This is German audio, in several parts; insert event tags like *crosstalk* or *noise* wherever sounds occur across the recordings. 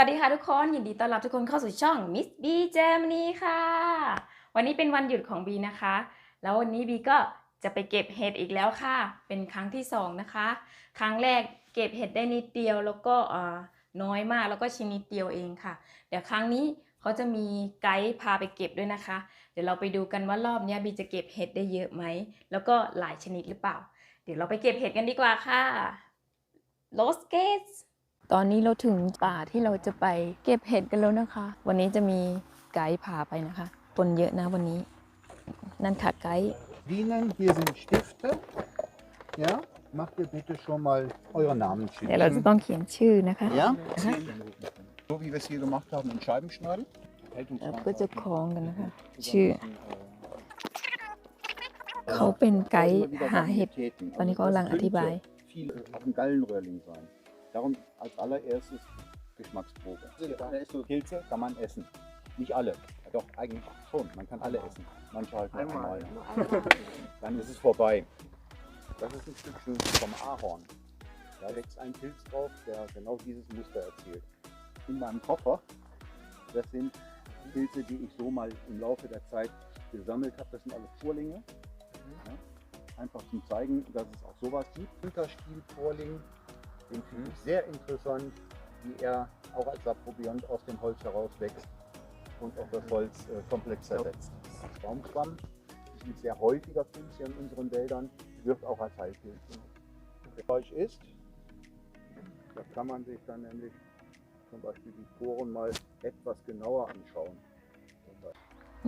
วัสดีค่ะทุกคน ยินดีต้อนรับทุกคนเข้าสู่ช่อง Miss B Germany ค่ะ วันนี้เป็นวันหยุดของบีนะคะ แล้ววันนี้บีก็จะไปเก็บเห็ดอีกแล้วค่ะ เป็นครั้งที่สองนะคะ ครั้งแรกเก็บเห็ดได้นิดเดียวแล้วก็น้อยมากแล้วก็ชิ้นนิดเดียวเองค่ะ เดี๋ยวครั้งนี้เขาจะมีไกด์พาไปเก็บด้วยนะคะ เดี๋ยวเราไปดูกันว่ารอบนี้บีจะเก็บเห็ดได้เยอะไหมแล้วก็หลายชนิดหรือเปล่า เดี๋ยวเราไปเก็บเห็ดกันดีกว่าค่ะ Los Gates ตอนนี้เราถึงป่าที่เราจะไปเก็บเห็ดกันแล้วนะคะ วันนี้จะมีไกด์พาไปนะคะ คนเยอะนะวันนี้ นั่นค่ะไกด์ Bienen, hier sind Stifte. Ja, macht ihr bitte schon mal eure Namen เดี๋ยวเราจะต้องเขียนชื่อนะคะ Ja, Aha. so wie wir es hier gemacht haben, in Scheiben schneiden. แล้วก็จะคล้องกันนะคะ ชื่อ เขาเป็นไกด์หาเห็ด ตอนนี้เขากำลังอธิบาย Viel auf dem Gallenröhrling sein. Darum als allererstes Geschmacksprobe. So Pilze kann man essen. Nicht alle. Ja, doch, eigentlich schon. Man kann alle essen. Manche halt nur *laughs* einmal. Dann ist es vorbei. Das ist ein Stückchen vom Ahorn. Da wächst ein Pilz drauf, der genau dieses Muster erzählt. In meinem Koffer, das sind Pilze, die ich so mal im Laufe der Zeit gesammelt habe. Das sind alles Vorlinge. Ja, einfach zum zeigen, dass es auch sowas gibt. Unterstielvorling, den finde ich sehr interessant, wie er auch als Saprobiont aus dem Holz heraus wächst und auch das Holz äh, komplett zersetzt. Baumschwamm ist ein sehr häufiger Pilz hier in unseren Wäldern, wird auch als Heilpilz benutzt. Wenn Fleisch ist, da kann man sich dann nämlich zum Beispiel die Poren mal etwas genauer anschauen.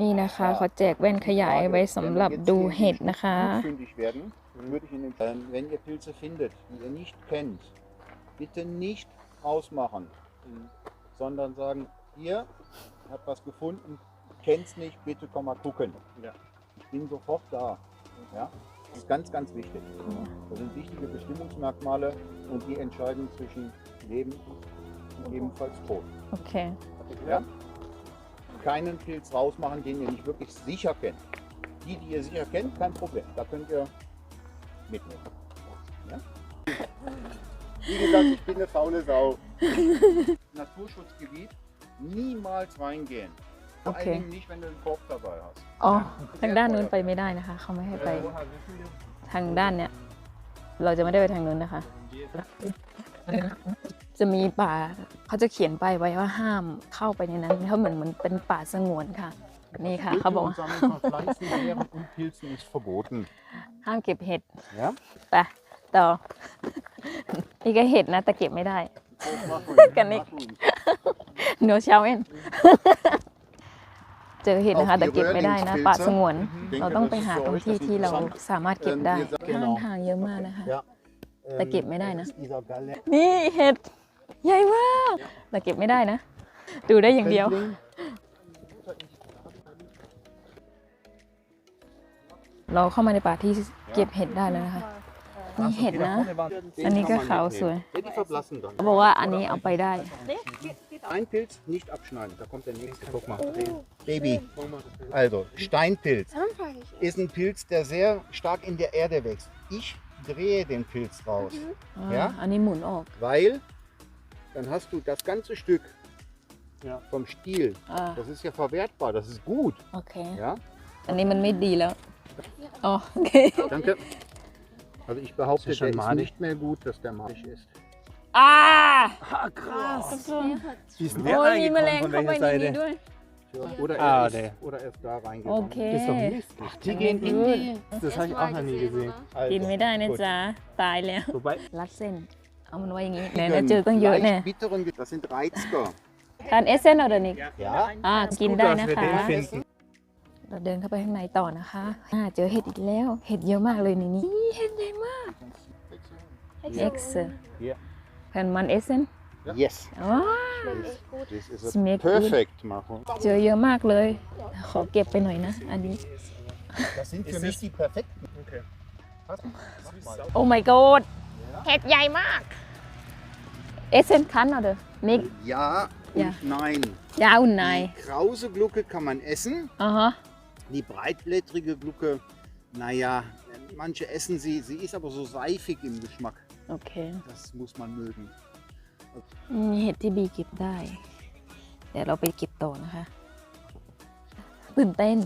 นี่นะคะเขาแจกแว่นขยายไว้สำหรับดูเห็ดนะคะ Fündig werden, würde ich Ihnen empfehlen, wenn ihr Pilze findet, die ihr nicht kennt, bitte nicht ausmachen, mhm. sondern sagen, hier, ich habe was gefunden, kenn's nicht, bitte komm mal gucken. Ja. Ich bin sofort da. Ja? Das ist ganz, ganz wichtig. Das sind wichtige Bestimmungsmerkmale und die entscheiden zwischen Leben und ebenfalls Tod. Okay. Ja? Keinen Pilz rausmachen, den ihr nicht wirklich sicher kennt. Die, die ihr sicher kennt, kein Problem. Da könnt ihr mitnehmen. Ja? Wie gesagt, ich bin eine faule Sau. Naturschutzgebiet niemals reingehen. Vor Okay. allen Dingen nicht, wenn du einen Korb dabei hast. อ๋อทางด้านนู้นไปไม่ได้นะคะ เขาไม่ให้ไป ทางด้านเนี้ยเราจะไม่ได้ไปทางนู้นนะคะ จะมีป่าเขาจะเขียนไปายไว้ว่าห้ามเข้าไปในนั้นเพราะเหมือนมันเป็นป่าสงวนค่ะ นี่ค่ะ เขาบอกว่า Sammeln von Pflanzen, Beeren und Pilzen ist verboten. ห้ามเก็บเห็ด Ja? ไปต่อ นี่ก็เห็ดนะแต่เก็บไม่ได้ Kann ich. เนื้อเชาเอ็นเจอเห็ดนะคะ แต่เก็บไม่ได้นะป่าสงวน เราต้องไปหาตรงที่ที่เราสามารถเก็บได้ข้างทางเยอะมากนะคะ Ja. แต่เก็บไม่ได้นะ Das ist dieser Galle นี่เห็ดใหญ่มากแต่เก็บไม่ได้นะ ดูได้อย่างเดียวเราเข้ามาในป่าที่เก็บเห็ดได้แล้วนะคะ นี่เห็ดนะ อันนี้ก็ขาวสวย Ja, die verblassen dann. เขาบอกว่าอันนี้เอาไปได้ Ein Pilz nicht abschneiden, da kommt der nächste. Guck mal. Baby. Also, Steinpilz ist ein Pilz, der sehr stark in der Erde wächst. Ich drehe den Pilz raus, อ่า Ja? อันนี้หมุนออก weil dann hast du das ganze Stück Ja. vom Stiel. อ่า Das ist ja verwertbar, das ist gut. โอเค Ja, อันนี้มันไม่ดีแล้ว อ๋อ โอเค danke. Also ich behaupte, Ist ja schon der ist madig. nicht mehr gut, dass der madig ist. อ่า Ah, krass. Wie ist denn โอ้ der ยมีแมลง eingekommen? เข้า Von ไป welcher ในนี้ Seite? ด้วย Oder Ah, er, ist, der. oder er ist da โอ reingegangen. เค Das ist doch Mist. Ach, die gehen in die. Das habe ich auch noch nie gesehen. กิน Also, ไม่ได้นะ gut. จ๊ะ ตายแล้ว Wobei, รัดเส้น เอามันไว้อย่างนี้ไหนๆเจอตั้งเยอะแน่ leicht bitteren, Ge- das sind Reizker. ทานเอสเซนหรือนิก Ja, อ่า กิน gut, ได้ dass นะ wir คะ den finden. เราเดินเข้าไปข้างในต่อนะคะอ่าเจอเห็ดอีกแล้ว เห็ดเยอะมากเลยในนี้อีเห็ดใหญ่มาก X Hier. Kann man essen yes. อ๋อ This is Schmeckt a gut. perfect Machung. เจอเยอะมากเลย ขอเก็บไปหน่อยนะ อันนี้ Das sind für Ist mich es- die perfekten. Okay. Passt. Mach mal. โอ้ my god เห็ดใหญ่มากเอสเซนคันเหรอนิก Ja und Ja. nein. ยาวอุ่นนาย Die krause Glucke kann man essen. อ่าฮะ Die breitblättrige Glucke, naja, manche essen sie. Sie ist aber so seifig im Geschmack. โอเค Das muss man mögen. มีเห็ดที่บีเก็บได้ เดี๋ยวเราไปเก็บต่อนะคะตื่นเต้น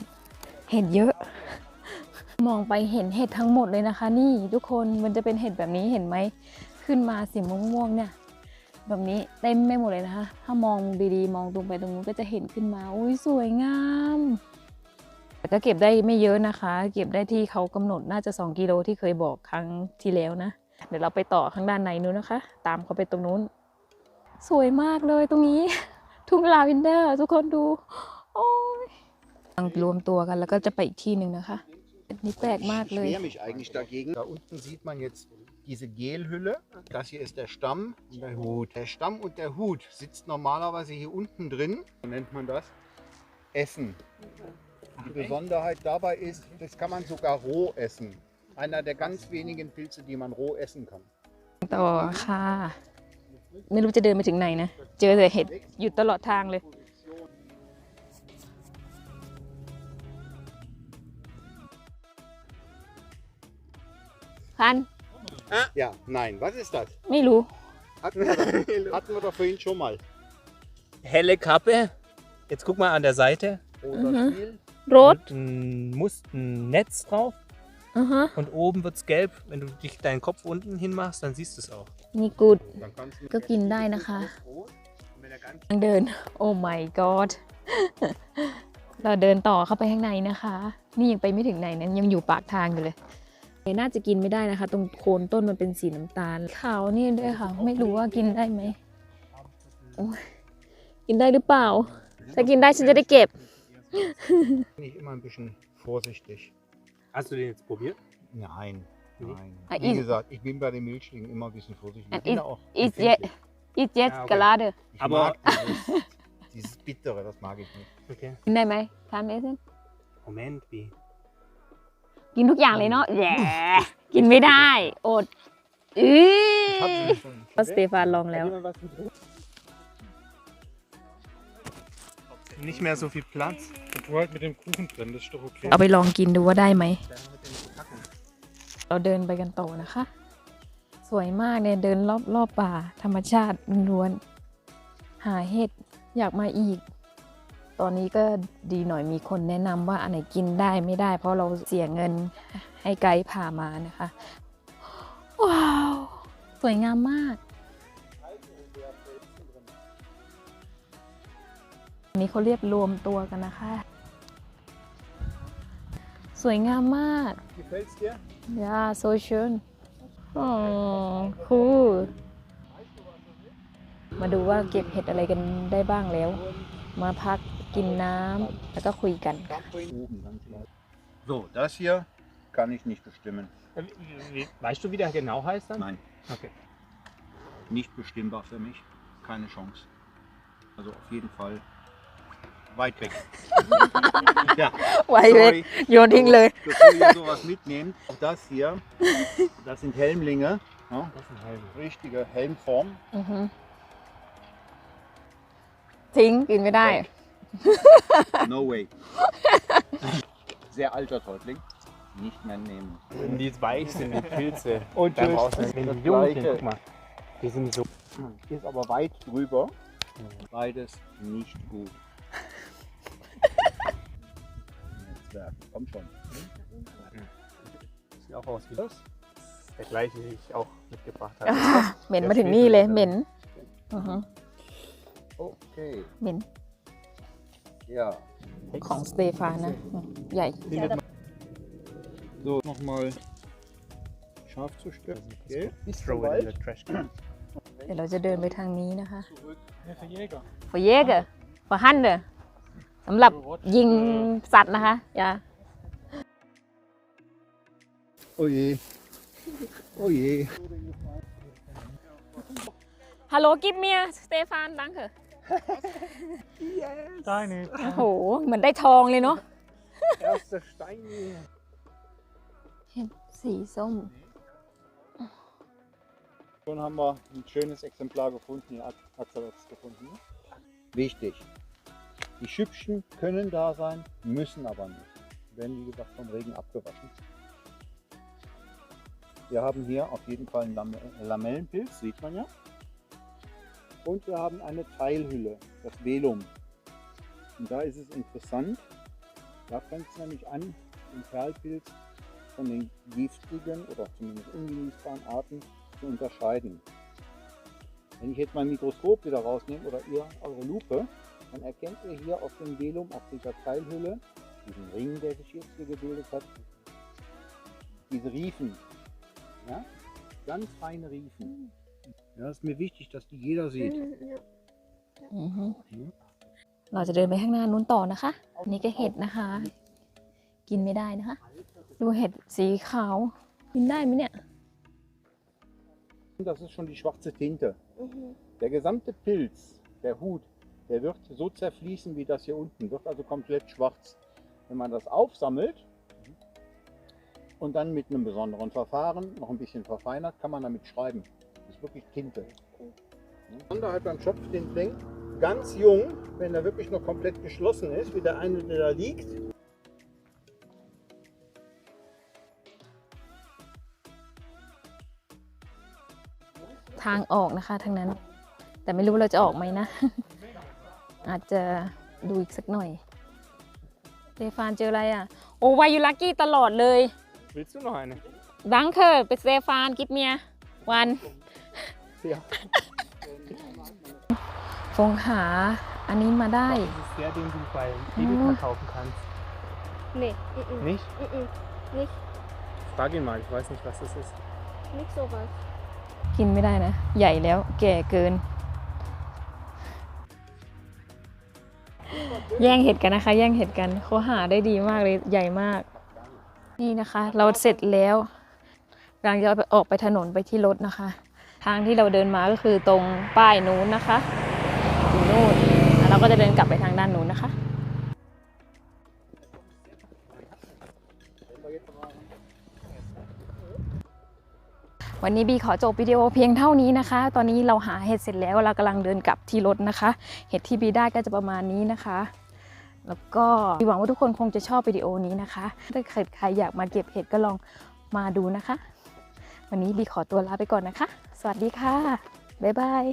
เห็ดเยอะ มองไปเห็นเห็ดทั้งหมดเลยนะคะ นี่ทุกคนมันจะเป็นเห็ดแบบนี้เห็นไหม ขึ้นมาสีม่วงๆเนี่ย แบบนี้เต็มไม่หมดเลยนะคะ ถ้ามองดีๆ มองตรงไปตรงนู้นก็จะเห็นขึ้นมา อุ้ยสวยงามแต่ ก็เก็บได้ไม่เยอะนะคะ เก็บได้ที่เขากำหนดน่าจะ 2 กิโลที่เคยบอกครั้งที่แล้วนะ เดี๋ยวเราไปต่อข้างด้านในนู้นนะคะ ตามเขาไปตรงนู้น สวยมากเลยตรงนี้ ทุ่งลาเวนเดอร์ ทุกคนดูโอ้ยกำลังรวมตัวกันแล้วก็จะไปอีกที่หนึ่งนะคะอันนี่แปลกมากเลย Ich wehre mich eigentlich dagegen. Da unten sieht man jetzt diese Gelhülle. Das hier ist der Stamm und der Hut. Der Stamm und der Hut sitzt normalerweise hier unten drin. So nennt man das Essen. Die Besonderheit dabei ist, das kann man sogar roh essen. Einer der ganz wenigen Pilze, die man roh essen kann. ต่อค่ะ ไม่รู้จะเดินไปถึงไหนนะ เจอแต่เห็ดอยู่ตลอดทางเลย พัน Ja, nein, was ist das? ไม่รู้ Hatten wir, hatten wir doch vorhin schon mal. helle Kappe. Jetzt guck mal an der Seite. Oder Mhm. Spiel. รถ Und ein, muss ein Netz drauf. อือฮะ Und oben wird es gelb. Wenn du dich deinen Kopf unten hinmachst, dann siehst du es auch. นี่กูด Dann kannst du ก็กินได้นะคะ Brot. Und wenn er ganz ทางเดิน โอ้ my god เราเดินต่อเข้าไปข้างในนะคะ นี่ยังไปไม่ถึงไหนนั้นยังอยู่ปากทางอยู่เลยน่าจะกินไม่ได้นะคะ ตรงโคนต้นมันเป็นสีน้ำตาลขาวนี่ด้วยค่ะ ไม่รู้ว่ากินได้ไหมโอ้ยกินได้หรือเปล่า ถ้ากินได้ฉันจะได้เก็บ *laughs* bin ich immer ein bisschen vorsichtig. Hast du den jetzt probiert? Nein, Nee. nein. Ah, Wie is- gesagt, ich bin bei den Milchlingen immer ein bisschen vorsichtig. Ich And bin is- da auch Is yet empfindlich. is yet Ah, okay. กะลาเดอ Ich Aber- mag dieses, dieses Bittere, das mag ich nicht. Okay. กินได้ไหมทานเอส Moment, wie? กินทุกอย่างเลยเนาะแย่กินไม่ได้ อดอื Ich hab อ sie schon. ก็สเตฟานลองแล้ว Hat jemand was mit Brot? Nicht mehr so viel Platz. Und du halt mit dem Kuchen drin, das ist doch okay. เอาไปลองกินดูว่าได้ไหม เราเดินไปกันต่อนะคะ สวยมากเนี่ยเดินรอบรอบป่า ธรรมชาติล้วนหาเห็ดอยากมาอีก ตอนนี้ก็ดีหน่อยมีคนแนะนำว่าอันไหนกินได้ไม่ได้ เพราะเราเสียเงินให้ไกด์พามานะคะ ว้าว สวยงามมาก นนี้เขาเรียกรวมตัวกันนะคะ สวยงามมาก Gefällt's dir? Ja, so schön. Oh, cool. มาดูว่าเก็บเห็ดอะไรกันได้บ้างแล้ว มาพักกินน้ำแล้วก็คุยกัน Oben ganz klar. So, das hier kann ich nicht bestimmen. Äh, wie- wie- Weißt du, wie der genau heißt dann? Nein, Okay. nicht bestimmbar für mich. Keine Chance. Also auf jeden Fall weit weg. *laughs* ja, weit weg. Johann Bevor ihr sowas mitnehmt, auch das hier, das sind Helmlinge. Ja, das sind Helme. Richtige Helmform. Mhm. Ting, gehen wir da. *laughs* No way. Sehr alter Täubling. Nicht mehr nehmen. Wenn die weich sind, die Pilze. *laughs* Und die jung guck mal. Die sind so. Ist aber weit drüber. Mhm. Beides nicht gut. Netzwerk, komm schon. Sieht auch aus wie das. Der gleiche, den ich auch mitgebracht habe. เหม็นมาถึงนี่เลยเหม็นอือฮึ Okay, เหม็น ja. ของสเตฟานนะ ใหญ่ So, nochmal scharf zu stellen. Okay. Bis Throw zum it in Wald. the trash can. เดี๋ยวเราจะเดินไปทางนี้นะคะ Zurück. ฟเยกอะฟฮันเดอ สำหรับยิงสัตว์นะคะอย่า Oh je. Oh je. ฮัลโหลกิฟเมียสเตฟานดังเถอะ Deine. โอ้โห เหมือนได้ทองเลยเนาะ Erster Stein hier. เห็ดสีส้ม Schon haben wir ein schönes Exemplar gefunden. Hier hat Axel hat es gefunden. ne? Wichtig. Die Schüppchen können da sein, müssen aber nicht. Werden wie gesagt vom Regen abgewaschen. Wir haben hier auf jeden Fall einen Lam Lamellenpilz, sieht man ja. Und wir haben eine Teilhülle, das Velum. Und da ist es interessant, da fängt es nämlich an, den Perlpilz von den giftigen oder zumindest ungenießbaren Arten zu unterscheiden. Wenn ich jetzt mein Mikroskop wieder rausnehme oder ihr eure Lupe, dann erkennt ihr hier auf dem Velum, auf dieser Teilhülle, diesen Ring, der sich jetzt hier gebildet hat, diese Riefen. Ja? Ganz feine Riefen. Ja, ist mir wichtig, dass die jeder sieht. อือฮึเราจะเดินไปข้างหน้านู้นต่อนะคะ อันนี้ก็เห็ดนะคะ กินไม่ได้นะคะ ดูเห็ดสีขาว กินได้ไหมเนี่ย Das ist schon die schwarze Tinte. Der gesamte Pilz, der Hut, der wird so zerfließen wie das hier unten, wird also komplett schwarz. Wenn man das aufsammelt und dann mit einem besonderen Verfahren noch ein bisschen verfeinert, kann man damit schreiben. Das ist wirklich Tinte. Besonderheit beim Schopf, den denkt ganz jung, wenn er wirklich noch komplett geschlossen ist, wie der eine, der da liegt. ทางออกนะคะทางนั้น แต่ไม่รู้เราจะออกไหมนะ อาจจะดูอีกสักหน่อยเตฟานเจออะไรอะ โอ้วายุลักกี้ตลอดเลย Willst du noch eine? ดังเคอร์เป็นเตฟานกิฟเมียวัน Ja. ฟงหาอันนี้มาได้ Das ist der, den du bei Edeka Mhm. kaufen kannst. Nee, mhm. Nicht? Mhm. nicht, Frag ihn mal, ich weiß nicht, was das ist. nicht sowas. กินไม่ได้นะ ใหญ่แล้วแก่เกิน แย่งเห็ดกันนะคะ แย่งเห็ดกันเขาหาได้ดีมากเลยใหญ่มาก นี่นะคะ เราเสร็จแล้วกำลังจะออกไปถนนไปที่รถนะคะ ทางที่เราเดินมาก็คือตรงป้ายนู้นนะคะอยู่นู่นแล้วเราก็จะเดินกลับไปทางด้านนู้นนะคะ วันนี้บีขอจบวิดีโอเพียงเท่านี้นะคะ ตอนนี้เราหาเห็ดเสร็จแล้วเรากำลังเดินกลับที่รถนะคะ เห็ดที่บีได้ก็จะประมาณนี้นะคะ แล้วก็บีหวังว่าทุกคนคงจะชอบวิดีโอนี้นะคะ ถ้าเกิดใครอยากมาเก็บเห็ดก็ลองมาดูนะคะ วันนี้บีขอตัวลาไปก่อนนะคะ สวัสดีค่ะ บ๊ายบาย